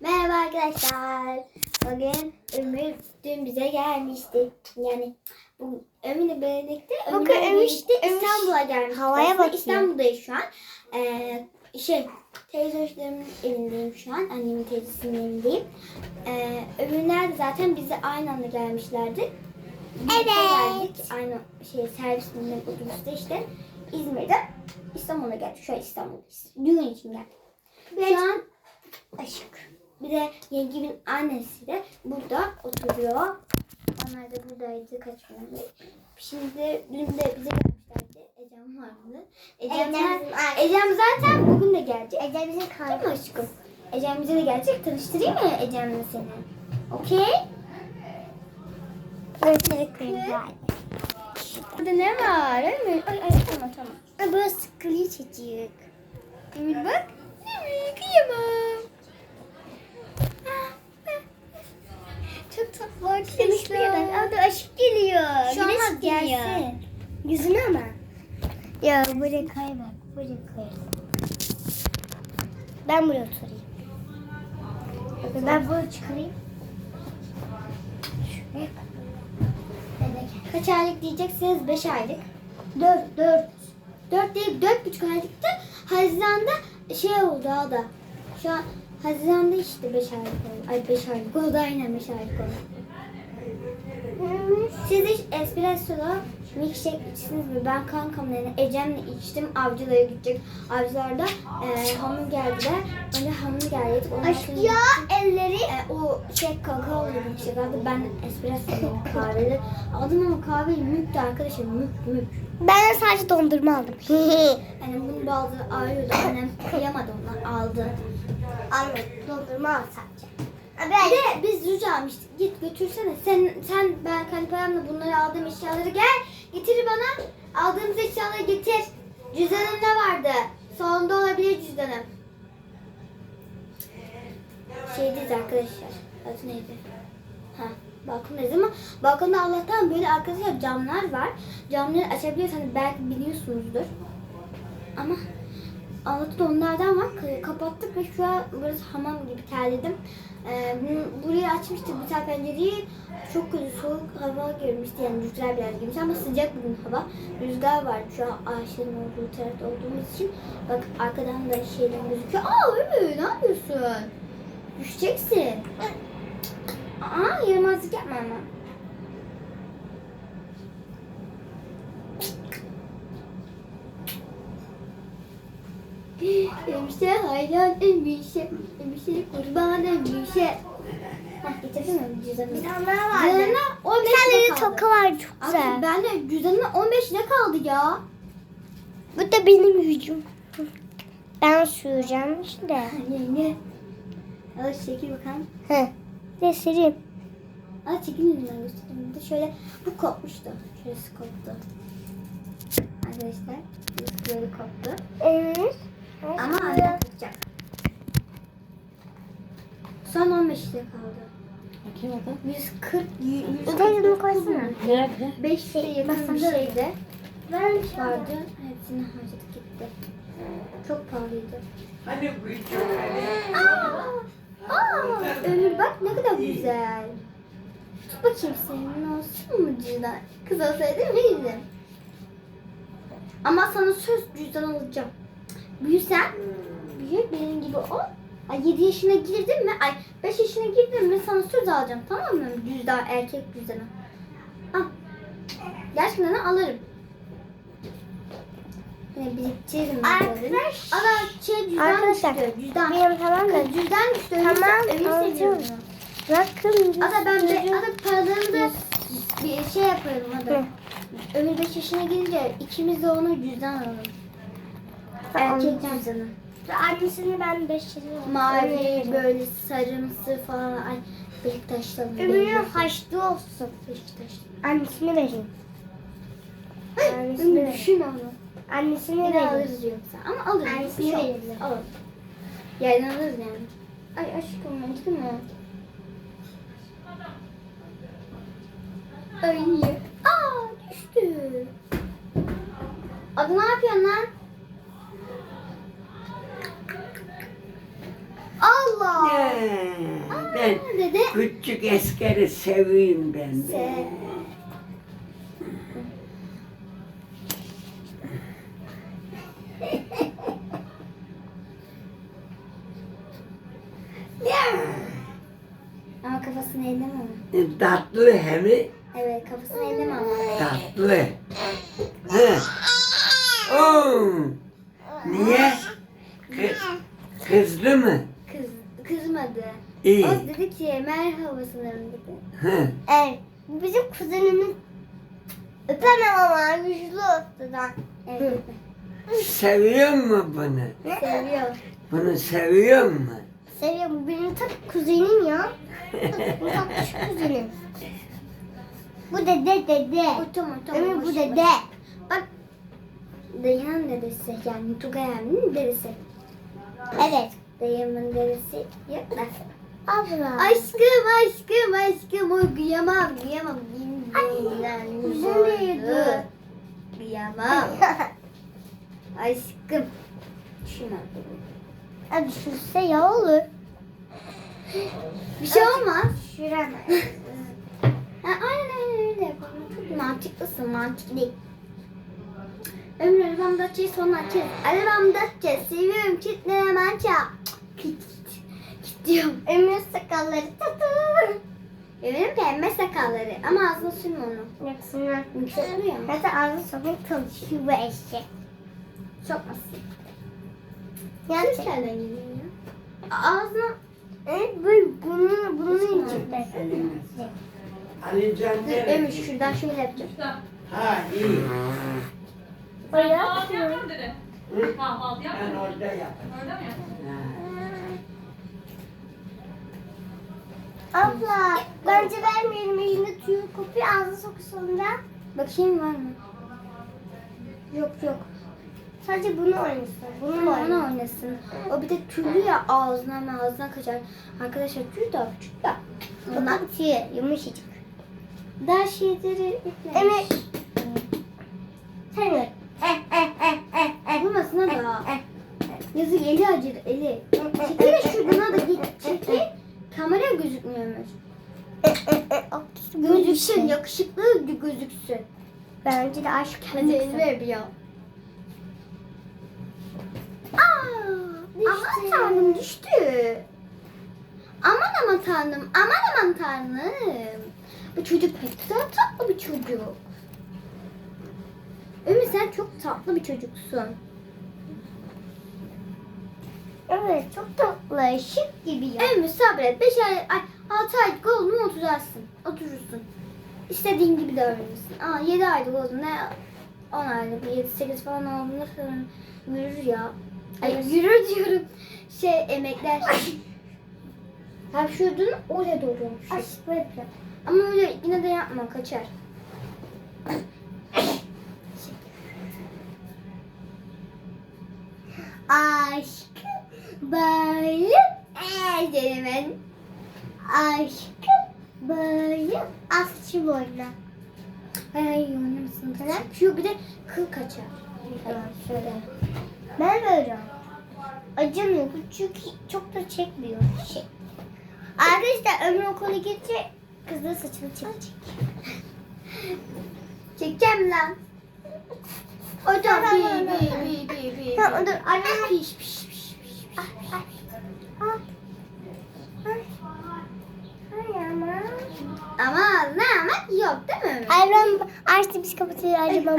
Merhaba arkadaşlar. Bugün Ömür dün bize gelmişti. Yani bu Ömür'le birlikte Ömür- Ömür İstanbul'a gelmiştik. havaya Aslında bakıyor. İstanbul'dayız şu an. Ee, şey teyze hoşlarımın evindeyim şu an. Annemin teyzesinin evindeyim. Ee, Ömürler de zaten bize aynı anda gelmişlerdi. Evet. Geldik. Aynı şey servisinden otobüste işte İzmir'de İstanbul'a geldik. Şu an İstanbul'dayız. Düğün için geldik. Şu an Aşık. Bir de yengemin annesi de burada oturuyor. Onlar da buradaydı kaç gün önce. Şimdi dün de bize gelmişlerdi. Ecem vardı. Ecem, Ecem- Ecem zaten bugün de gelecek. Ece bizim Değil kalbi. mi aşkım? Ecem bize de gelecek. Tanıştırayım mı Ecem'le seni? Okey? Burada ne var? Ay ay tamam tamam. Böyle sıkılıyor çocuk. Ömür bak. Ömür kıyamam. Çok tatlı arkadaşlar. Orada aşık geliyor. Şu an Güneş geliyor. gelsin. Yüzüne ama. Ya buraya kay bak. Buraya kay. Ben buraya oturayım. Ben buraya çıkarayım. Şuraya. Kaç aylık diyeceksiniz? 5 aylık. 4, 4. 4 değil, 4,5 aylıktı. Haziran'da şey oldu daha da. Şu an Haziran'da işte 5 aylık oldu. Ay 5 aylık oldu aynen 5 aylık oldu. Siz hiç espresso'da milkshake içtiniz mi? Ben kankamla yani Ecem'le içtim. Avcılara gidecek. Avcılarda e, hamburgerdiler. Önce hamburger yedik. Ondan Aşk sonra ya elleri. E, o şey kakaolu milkshake aldı. Ben espresso yedim kahveli. Aldım ama kahve müktü arkadaşım. Mük mük. Ben de sadece dondurma aldım. Yani bunun bazıları ağrıyordu. Annem kıyamadı onlar aldı. Anladım. Dondurma al sadece. Bir de biz rüz almıştık. Git götürsene. Sen sen ben kaliparamla bunları aldığım eşyaları gel. Getir bana. Aldığımız eşyaları getir. Cüzdanımda vardı. Salonda olabilir cüzdanım. Şeydeyiz arkadaşlar. Adı neydi? Ha, balkondayız ama balkonda Allah'tan böyle arkadaşlar camlar var. Camları açabiliyoruz. Hani belki biliyorsunuzdur. Ama Anlatı da onlardan var. Kapattık ve şu an burası hamam gibi terledim. Ee, bunu- burayı açmıştık bir tane pencereyi. Çok kötü soğuk hava girmişti yani rüzgar biraz girmiş ama sıcak bugün hava. Rüzgar var şu an ağaçların olduğu tarafta olduğumuz için. Bak arkadan da şeyden gözüküyor. Aa Ömür ne yapıyorsun? Düşeceksin. Aa yaramazlık yapma ama. Emişe hayran emişe. Emişe kurban emişe. Hah getirdin mi cüzdanını? Bir tane daha vardı. Cüzdanına 15 Bir tane lira de kaldı. toka var çok Abi güzel. ben de cüzdanıma 15 lira kaldı ya. Bu da benim yüzüm. Ben süreceğim işte. Yenge. Al çekil bakalım. He. Ne süreyim? Al çekil elimden göstereyim. Bir de şöyle bu kopmuştu. Şurası koptu. Arkadaşlar böyle koptu. Evet. Ama tutacak. Son 15 lira kaldı. Bakayım bakalım. 140 140 Utanını koysana. Nerede? 5 lira yakın bir şeydi. Ben Vardı. Hepsini harcadık gitti. Çok pahalıydı. Hani bu Aa, aa, Ömür bak ne kadar güzel. Tut bakayım senin olsun mu cüzdan? Kız olsaydı verirdin. Ama sana söz cüzdan alacağım. Büyüsen, büyü benim gibi ol. Ay 7 yaşına girdin mi? Ay 5 yaşına girdin mi sana söz alacağım tamam mı? Cüzdan, erkek cüzdanı. Al. Gerçekten alırım. Yine ben böyle. Arkadaş- Ama şey cüzdan Arkadaşlar, düştü. Cüzdan. Benim tamam da. Cüzdan düştü. Tamam, Ömür tamam, seviyorum. Bakın. Ada ben de, ada paralarını da bir şey Hı. ada. Ömür 5 yaşına gelince ikimiz de ona cüzdan alalım. Erkek cüzdanı. Annesini ben 5 lira. Mavi böyle sarımsı falan. Ay Beşiktaş'ta mı? Ömrünün haçlı olsun. Beşiktaş'ta. Annesini vereyim. Annesini vereyim. düşün onu. Annesini vereyim. alırız yoksa. Ama alırız. Annesini şey olmaz. Alalım. Yerden alırız yani. Ay aşkım acıdı mı? Ay. Aa düştü. Adı ne yapıyorsun lan? Allah. Ne? Ben Dede. küçük eskeri seveyim ben. Sev. Ama kafasını elleme onu. E, Tatlı hem de Evet kafasını elleme ama. tatlı. He. Oo. Niye? Kı- kızdı mı? Kız, kızmadı. İyi. O dedi ki merhaba sanırım dedi. Hı. Evet. Bu bizim kuzenimiz. Öpemem ama güçlü ortadan. Evet. Seviyor mu bunu? Seviyor. Bunu seviyor mu? Seviyorum. Bu benim tak kuzenim ya. Bu tatlış kuzenim. Bu dede dede. O tamam tamam. Ömür bu dede. Bak. Dayının dedesi yani Tugay abinin dedesi. Evet. Dayımın dedesi yok da. Abla. Aşkım aşkım aşkım kıyamam. Bilmem üzülüyordu. Kıyamam. Aşkım. Şuna. Abi düşürse ya olur. Bir şey olmaz. Şurana. Ha, aynen öyle yapalım. Çok mantıklısın mantıklı. Ömür arabamda açacağız sonra açacağız. Arabamda açacağız. Seviyorum çitlere mança. Kit kit. Diyorum. Ömür sakalları tatlı. Ömür'ün pembe sakalları ama ağzına sürme onu. Yaksınlar. Yüksek oluyor. Zaten ağzı sokmak çalışıyor bu eşek. Sokmasın. Gerçek. Ses nereden geliyor ya? Ağzına Evet böyle bunu bunun için ben. Ömür şuradan şöyle yapacağım. Ha iyi. Bayağı dedi. Hı? Kahvaltı Ben yapmam. orada yaparım. Öyle mi yaptın? Abla bence vermeyelim elinde tüyü kopuyor ağzına sok sonra. Bakayım var mı? Yok yok. Sadece bunu oynasın. Bunu mu oynasın? oynasın. O bir de tüylü ya ağzına ama ağzına kaçar. Arkadaşlar tüy daha küçük ya. Bunlar tüyü yumuşacık. daha şeyleri eklemiş. Evet. Gör. Eh eh eh eh eh. Vurmasına da. Yazık eli acır eli. Çekil şuradan da git. Çekil. Kamera gözükmüyormuş. Eh eh. Oh, Gözüksün yakışıklı gözüksün. Bence de aşk elini ver bir ya. Aman tanrım düştü. Aman aman tanrım, aman aman tanrım. Bu çocuk pek güzel tatlı bir çocuk. Ümit sen çok tatlı bir çocuksun. Evet çok tatlı. Şık gibi ya. Ümit sabret. 5 ay, ay 6 aylık oldun mu oturarsın. Oturursun. İstediğin gibi davranırsın. Aa 7 aylık oldun ne 10 aylık 7-8 falan olduğunda falan yürür ya. Ay yürür diyorum. Şey emekler. Hapşurdun oraya doğruyormuş. Aşk böyle yapıyor. Ama öyle yine de yapma kaçar. Aşkım Eee ben. aşkım böyle asçı boyuna. Ay ay oynamasın. Şu bir de kıl kaçar. Şöyle. Ben böyle. Acımıyor çünkü çok da çekmiyor. Şey. Arkadaşlar ömür okula gidecek. Kızın saçını çekecek. Çekeceğim lan. Hocam Tamam, bi tamam, bi tamam. bi bi bi. Tamam dur annem. Piş piş. Ay, ay, ay. Ay. Ay ama. Ne ama yok değil mi? Ayran açtı biz kapatıyor. Ayran